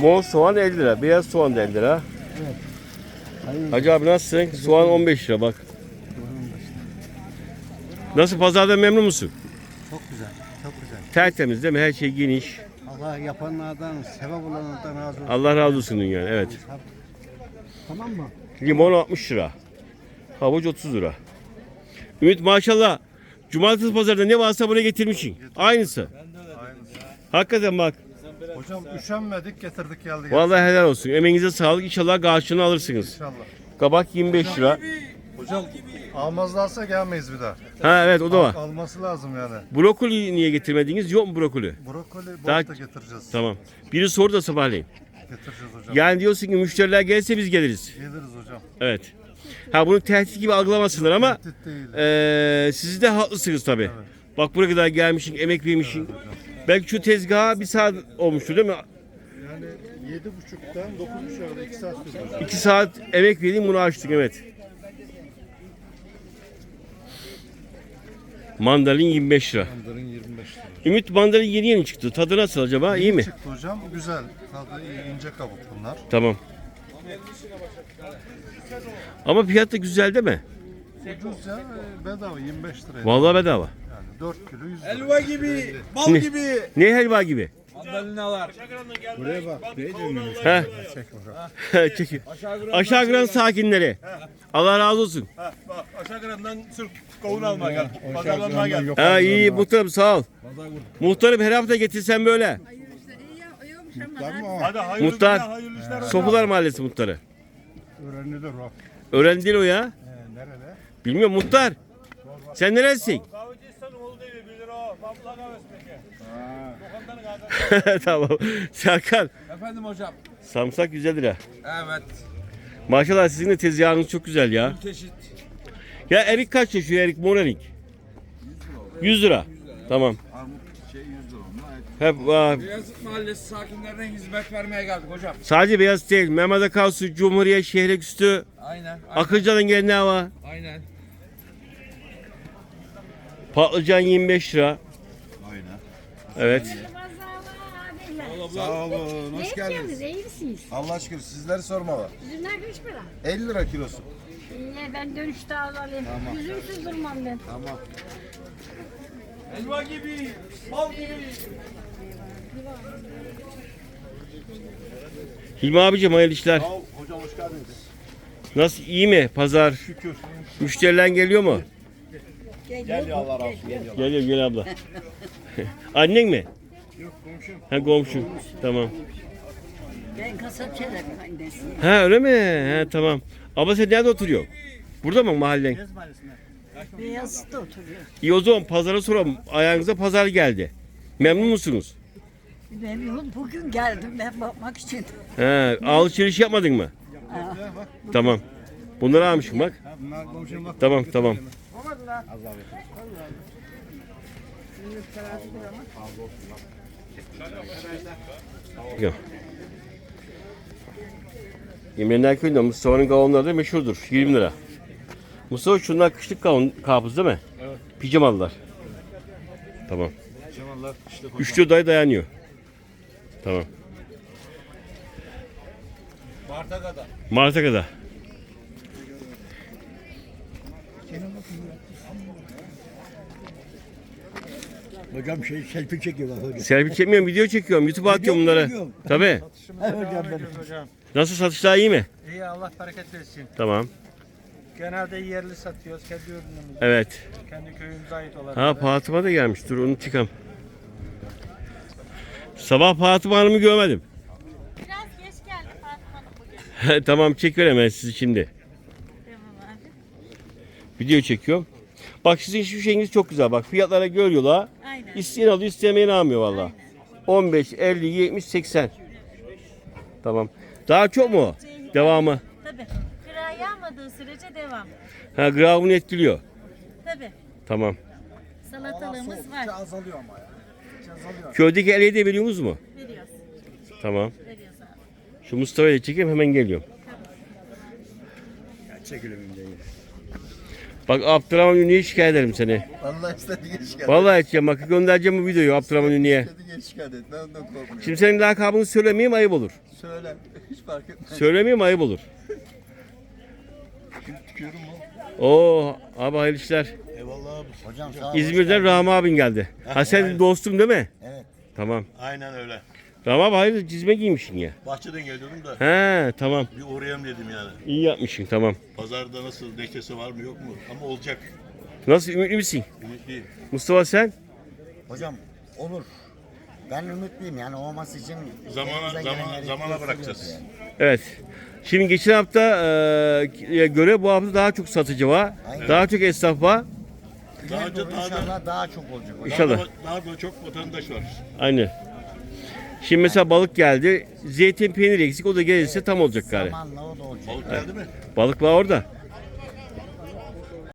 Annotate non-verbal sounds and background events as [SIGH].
Mor soğan 50 lira. Beyaz soğan da 50 lira. Hayır. Hacı abi nasılsın? Soğan 15 lira bak. Nasıl pazarda memnun musun? Çok güzel, çok güzel. Tertemiz değil mi? Her şey geniş. Allah yapanlardan, sebep olanlardan razı olsun. Allah razı olsun dünya. Evet. Tamam mı? Limon 60 lira. Havuç 30 lira. Ümit maşallah. Cumartesi pazarda ne varsa buraya getirmişsin. Aynısı. Hakikaten bak. Hocam üşenmedik getirdik geldik. Vallahi helal olsun. Emeğinize sağlık. İnşallah karşılığını alırsınız. İnşallah. Kabak 25 lira. Hocam almazlarsa gelmeyiz bir daha. Ha evet o da var. Alması lazım yani. Brokoli niye getirmediniz? Yok mu brokoli? Brokoli bu Daha- hafta getireceğiz. Tamam. Biri sordu da sabahleyin. Getireceğiz hocam. Yani diyorsun ki müşteriler gelse biz geliriz. Geliriz hocam. Evet. Ha bunu tehdit gibi algılamasınlar ama Tehdit değil. eee siz de haklısınız tabii. Bak buraya kadar gelmişsin, emek vermişsin. Belki şu tezgaha bir saat olmuştur değil mi? Yani yedi buçuktan dokuz buçuğa iki saat sürdü. İki saat emek verdim bunu açtık evet. Mandalin 25 lira. Mandalin 25 lira. Ümit mandalin yeni yeni çıktı. Tadı nasıl acaba? İyi mi? Çıktı hocam. Güzel. Tadı iyi. ince kabuk bunlar. Tamam. Ama fiyat da güzel değil mi? Ucuz ya. e, Bedava 25 lira. Vallahi bedava. Yani 4 kilo 100 lira. Helva gibi, bal Ne? gibi. Ne helva gibi? Mandalinalar. Buraya bak. He? Çek hocam. [LAUGHS] Çekin. Aşağı Gran sakinleri. Allah razı olsun. Bak aşağı kırımdan sırf kavun almaya gel. Pazarlanmaya gel. Ha iyi muhtarım sağ ol. Muhtarım her hafta getirsen böyle. Hadi hayırlı Muhtar. günler, hayırlı işler. Sofular Mahallesi muhtarı. Öğrenilir o. Öğrendi değil o ya. He, nerede? Bilmiyorum muhtar. Sen neresin? [LAUGHS] tamam. Serkan. Efendim hocam. Samsak 150 lira. Evet. Maşallah sizin de tezgahınız çok güzel ya. Çeşit. Ya erik kaç yaşıyor erik? Mor erik. 100 lira. Tamam. Armut şey 100 lira. Hep aa, Beyazıt Mahallesi sakinlerine hizmet vermeye geldik hocam. sadece beyaz değil. Mehmet Akarsu, Cumhuriyet, Şehreküstü, Aynen. Aynen. Akıncı'nın gelenler var. aynen. Patlıcan 25 lira. Evet. Sağ olun, hoş geldiniz. İyi misiniz? Allah şükür sizleri sormalı. Üzümler kaç para? 50 lira kilosu. İyi ben dönüşte alayım. Üzümsüz durmam ben. Tamam. Helva gibi, bal gibi. Hilmi abicim hayırlı işler. Hocam hoş geldiniz. Nasıl iyi mi pazar? Şükür. Müşteriler geliyor mu? Gel ya Allah razı olsun. Gel. Geliyor gel abla. [LAUGHS] Annen mi? Yok komşum. Ha komşu. Tamam. Ben kasap şeref annesiyim. Ha öyle mi? Ha tamam. Abla sen nerede oturuyor? Burada mı mahallen? Beyazıt'ta oturuyor. İyi o zaman pazara soralım. Ayağınıza pazar geldi. Memnun musunuz? Memnun bugün geldim ben bakmak için. Ha, alışveriş yapmadın mı? Tamam. Bunları almışım bak. Bunlar komşum bak. Tamam tamam. Yok. İmrenler Köyü'nde Mustafa'nın kavunları da meşhurdur. 20 lira. Mustafa şunlar kışlık kavun, karpuz değil mi? Evet. Pijamalılar. Tamam. Cemallar işte 3 day dayanıyor. Tamam. Mart'a kadar. Mart'a kadar. Hocam şey selfie çekiyor bak hocam. Selfie çekmiyorum, video çekiyorum. YouTube'a atıyorum bunları. çekiyorum. [LAUGHS] Tabii. hocam benim. Nasıl satışlar iyi mi? İyi Allah bereket versin. Tamam. Genelde yerli satıyoruz. Kendi ürünümüz. Evet. Kendi köyümüze ait olan. Ha Fatıma da gelmiş. Dur onu çıkam. Sabah Fatıma Hanım'ı görmedim. Biraz geç geldi Fatma Hanım bugün. [LAUGHS] tamam çekiyorum hemen sizi şimdi. Video çekiyorum. Bak sizin şu şeyiniz çok güzel. Bak fiyatlara görüyorlar. Aynen. İsteyen alıyor, istemeyen almıyor valla. 15, 50, 70, 80. Tamam. Daha çok mu? Devamı. Tabii. Kira yağmadığı sürece devam. Ha gravını etkiliyor. Tabii. Tamam. Salatalığımız var. azalıyor ama ya. Köydeki eleği de veriyorsunuz mu? Veriyoruz. Tamam. Veriyoruz abi. Şu Mustafa'yı çekeyim hemen geliyorum. Çekilir Bak Abdurrahman Ünlü'ye şikayet ederim seni. Allah istediği şikayet. Vallahi edeceğim bak göndereceğim bu videoyu Abdurrahman Ünlü'ye. İstediği şikayet et. Ben ondan korkmuyorum. Şimdi senin lakabını söylemeyeyim ayıp olur. Söyle. [LAUGHS] Hiç fark etmez. Söylemeyeyim ayıp olur. Şimdi tükürüm o. Oo abi hayırlı işler. Eyvallah abi. Hocam sağ ol. İzmir'den Rahmi abin geldi. Ha sen dostum değil mi? Evet. Tamam. Aynen öyle. Rahmi abi hayırlı cizme giymişsin ya. Bahçeden geliyordum da He tamam. bir uğrayayım dedim yani. İyi yapmışsın tamam. Pazarda nasıl neşesi var mı yok mu? Ama olacak. Nasıl ümitli misin? Ümitliyim. Mustafa sen? Hocam olur. Ben ümitliyim yani olması için Zamana, gelenleri zamana gösteriyoruz bırakacağız. yani. Evet. Şimdi geçen hafta e, göre bu hafta daha çok satıcı var. Aynen. Daha çok esnaf var. Daha, daha, da, inşallah daha çok olacak. İnşallah. daha, da, daha da çok vatandaş var. Aynı. Şimdi mesela balık geldi. Zeytin peynir eksik. O da gelirse tam olacak galiba. Zamanla o da olacak. Balık geldi mi? Balık var orada.